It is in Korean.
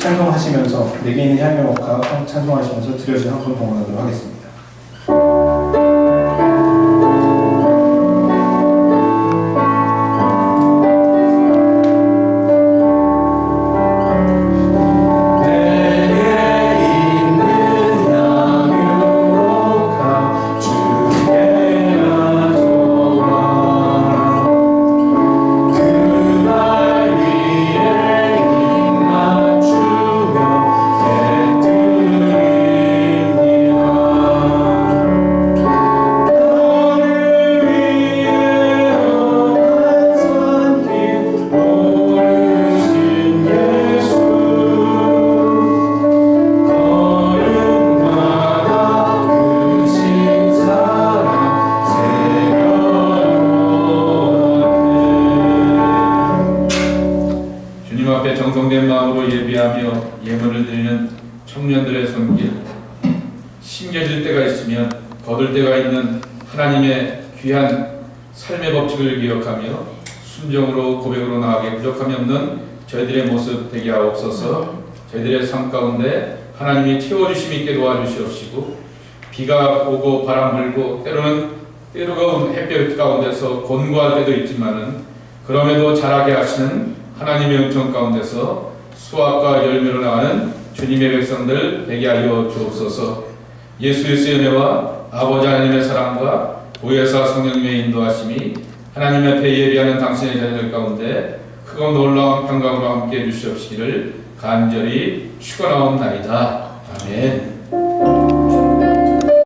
찬송하시면서 내게 있는 향유목화 찬송하시면서 드려진 한번 동원하도록 하겠습니다. 앞에 정성된 마음으로 예비하며 예물을 드리는 청년들의 손길. 심겨질 때가 있으면 거둘 때가 있는 하나님의 귀한 삶의 법칙을 기억하며 순종으로 고백으로 나아가게 부족함이 없는 저희들의 모습 되게 하옵소서. 저희들의 삶 가운데 하나님이 채워주심 있게 도와주시옵시고 비가 오고 바람 불고 때로는 뜨거운 햇볕 가운데서 곤고할 때도 있지만은 그럼에도 자라게 하시는 하나님의 은총 가운데서 수확과 열매로 나가는 주님의 백성들 되게 하여 주옵소서. 예수 그리스도의 은혜와 아버지 하나님의 사랑과 보혜사 성령님의 인도하심이 하나님 앞에 예비하는 당신의 자녀들 가운데 크고 놀라운 평강으로 함께 해 주시옵시기를 간절히 축원하옵나이다. 아멘.